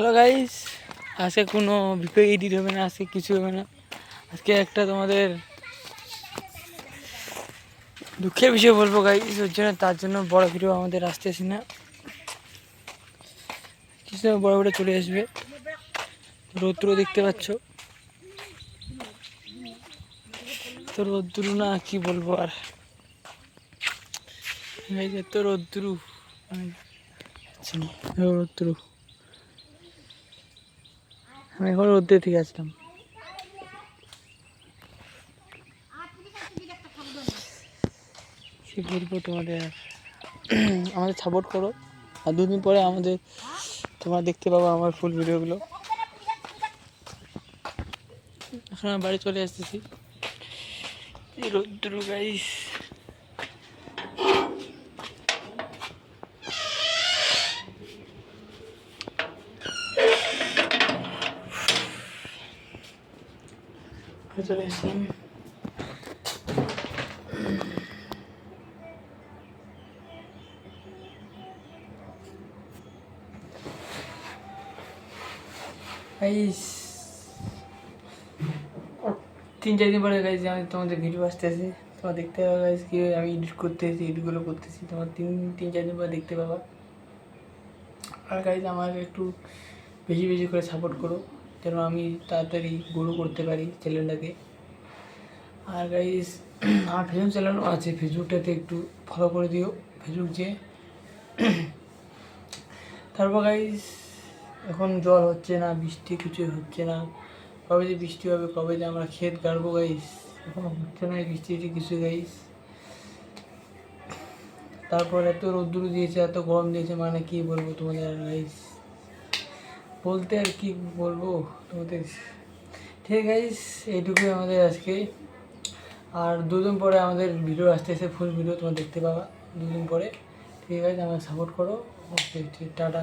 Hello guys আজকে কোনো video edit হবে না, আজকে কিছু হবে না। আজকে একটা তোমাদের দুঃখের বিষয় বলব গাইস ওর জন্য, তার জন্য বড় ভিডিও আমাদের আসতেছি না। কিছু বড় ভিডিও চলে আসবে। রৌদ্র দেখতে পাচ্ছ। তো রৌদ্র না, কি বলব আর? এই যে তো রৌদ্র। মানে যাচ্ছে রৌদ্র। আমি এখন রোদ্রে থেকে আসলাম। কি বলব তোমাদের। আমাদের সাপোর্ট করো। আর দুদিন পরে আমাদের তোমরা দেখতে পাবো আমার ফুল ভিডিওগুলো। এখন আমি বাড়ি চলে আসতেছি। রোদ্র গাইস চলে আসলাম তিন, চার দিন পরে গাইজ আমি তোমাদের ভিডিও আসতেছে। তোমার দেখতে পাবা গাইজ কি আমি এডিট করতেছি এডিটগুলো করতেছি। তোমার তিন তিন, চার দিন পরে দেখতে পাবা। আর গাইজ আমার একটু বেশি বেশি করে সাপোর্ট করো। যেন আমি তাড়াতাড়ি গ্রো করতে পারি চ্যানেলটাকে আর গাইজ আমার ফেসবুক চ্যানেলও আছে ফেসবুকটাতে একটু ফলো করে দিও ফেসবুক যে। তারপর গাইজ এখন জল হচ্ছে না, বৃষ্টি কিছু হচ্ছে না। কবে যে বৃষ্টি হবে, কবে যে আমরা ক্ষেত গাড়বো গাইস এখন হচ্ছে না বৃষ্টি কিছু গাইস তারপর এত রোদ্দুর দিয়েছে, এত গরম দিয়েছে মানে কি বলব তোমাদের গাইস বলতে আর কি বলব তোমাদের? ঠিক আছে এইটুকুই আমাদের আজকে। আর দুদিন পরে আমাদের ভিডিও আসতে এসে ফুল ভিডিও তোমার দেখতে পাবা, দুদিন পরে। ঠিক আছে, আমাকে সাপোর্ট করো। ওকে ঠিক, টাটা